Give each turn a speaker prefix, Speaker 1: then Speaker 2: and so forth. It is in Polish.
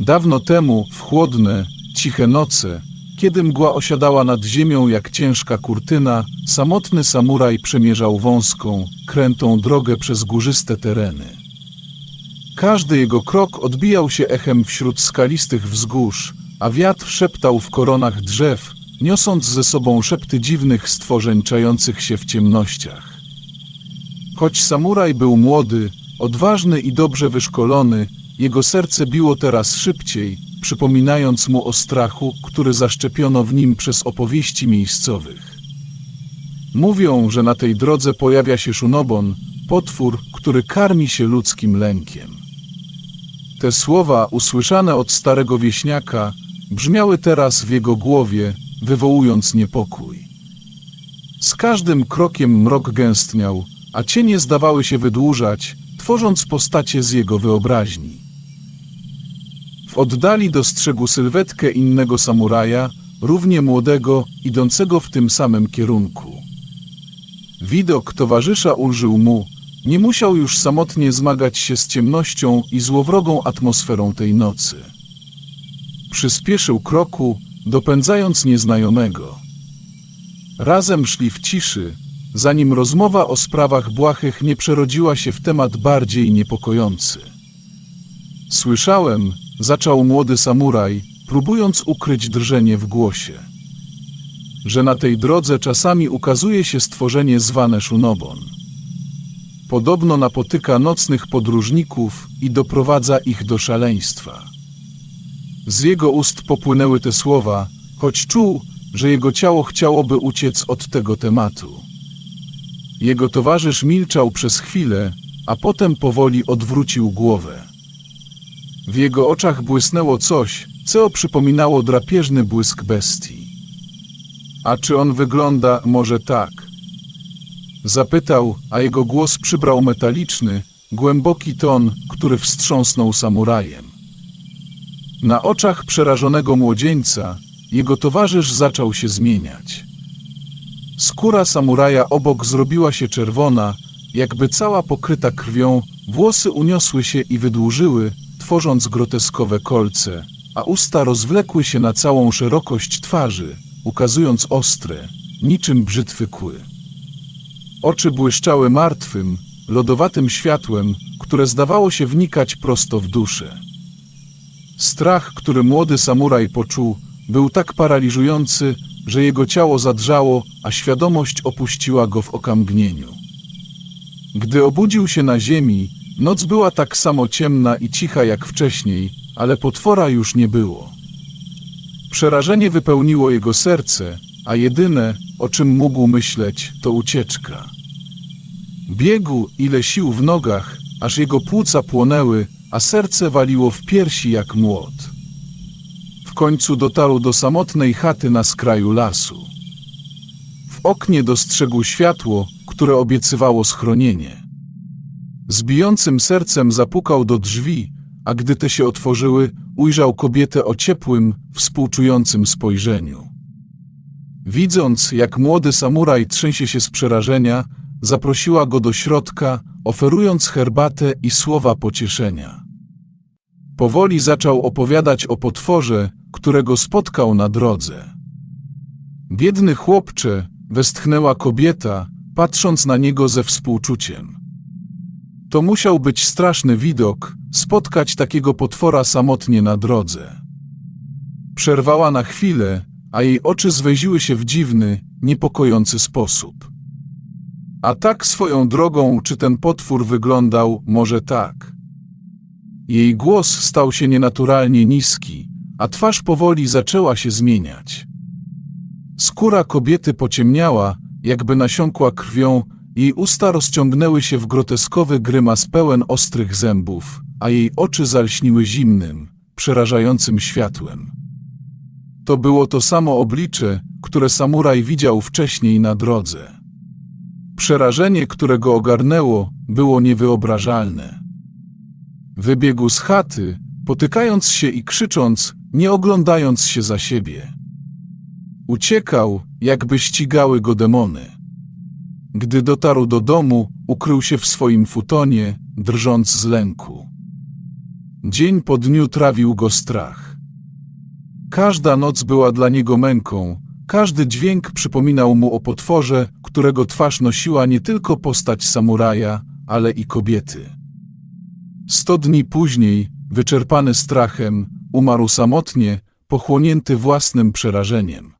Speaker 1: Dawno temu, w chłodne, ciche noce, kiedy mgła osiadała nad ziemią jak ciężka kurtyna, samotny samuraj przemierzał wąską, krętą drogę przez górzyste tereny. Każdy jego krok odbijał się echem wśród skalistych wzgórz, a wiatr szeptał w koronach drzew, niosąc ze sobą szepty dziwnych stworzeń czających się w ciemnościach. Choć samuraj był młody, odważny i dobrze wyszkolony, jego serce biło teraz szybciej, przypominając mu o strachu, który zaszczepiono w nim przez opowieści miejscowych. Mówią, że na tej drodze pojawia się szunobon, potwór, który karmi się ludzkim lękiem. Te słowa, usłyszane od starego wieśniaka, brzmiały teraz w jego głowie, wywołując niepokój. Z każdym krokiem mrok gęstniał, a cienie zdawały się wydłużać, tworząc postacie z jego wyobraźni. Oddali dostrzegł sylwetkę innego samuraja, równie młodego, idącego w tym samym kierunku. Widok towarzysza ulżył mu, nie musiał już samotnie zmagać się z ciemnością i złowrogą atmosferą tej nocy. Przyspieszył kroku, dopędzając nieznajomego. Razem szli w ciszy, zanim rozmowa o sprawach błahych nie przerodziła się w temat bardziej niepokojący. Słyszałem, zaczął młody samuraj, próbując ukryć drżenie w głosie, że na tej drodze czasami ukazuje się stworzenie zwane szunobon. Podobno napotyka nocnych podróżników i doprowadza ich do szaleństwa. Z jego ust popłynęły te słowa, choć czuł, że jego ciało chciałoby uciec od tego tematu. Jego towarzysz milczał przez chwilę, a potem powoli odwrócił głowę. W jego oczach błysnęło coś, co przypominało drapieżny błysk bestii. A czy on wygląda może tak? Zapytał, a jego głos przybrał metaliczny, głęboki ton, który wstrząsnął samurajem. Na oczach przerażonego młodzieńca jego towarzysz zaczął się zmieniać. Skóra samuraja obok zrobiła się czerwona, jakby cała pokryta krwią, włosy uniosły się i wydłużyły, tworząc groteskowe kolce, a usta rozwlekły się na całą szerokość twarzy, ukazując ostre, niczym brzytwy kły. Oczy błyszczały martwym, lodowatym światłem, które zdawało się wnikać prosto w duszę. Strach, który młody samuraj poczuł, był tak paraliżujący, że jego ciało zadrżało, a świadomość opuściła go w okamgnieniu. Gdy obudził się na ziemi, noc była tak samo ciemna i cicha jak wcześniej, ale potwora już nie było. Przerażenie wypełniło jego serce, a jedyne, o czym mógł myśleć, to ucieczka. Biegł ile sił w nogach, aż jego płuca płonęły, a serce waliło w piersi jak młot. W końcu dotarł do samotnej chaty na skraju lasu. W oknie dostrzegł światło, które obiecywało schronienie. Z bijącym sercem zapukał do drzwi, a gdy te się otworzyły, ujrzał kobietę o ciepłym, współczującym spojrzeniu. Widząc, jak młody samuraj trzęsie się z przerażenia, zaprosiła go do środka, oferując herbatę i słowa pocieszenia. Powoli zaczął opowiadać o potworze, którego spotkał na drodze. Biedny chłopcze, westchnęła kobieta, patrząc na niego ze współczuciem. To musiał być straszny widok, spotkać takiego potwora samotnie na drodze. Przerwała na chwilę, a jej oczy zwęziły się w dziwny, niepokojący sposób. A tak swoją drogą, czy ten potwór wyglądał, może tak. Jej głos stał się nienaturalnie niski, a twarz powoli zaczęła się zmieniać. Skóra kobiety pociemniała, jakby nasiąkła krwią, jej usta rozciągnęły się w groteskowy grymas pełen ostrych zębów, a jej oczy zalśniły zimnym, przerażającym światłem. To było to samo oblicze, które samuraj widział wcześniej na drodze. Przerażenie, które go ogarnęło, było niewyobrażalne. Wybiegł z chaty, potykając się i krzycząc, nie oglądając się za siebie. Uciekał, jakby ścigały go demony. Gdy dotarł do domu, ukrył się w swoim futonie, drżąc z lęku. Dzień po dniu trawił go strach. Każda noc była dla niego męką, każdy dźwięk przypominał mu o potworze, którego twarz nosiła nie tylko postać samuraja, ale i kobiety. Sto dni później, wyczerpany strachem, umarł samotnie, pochłonięty własnym przerażeniem.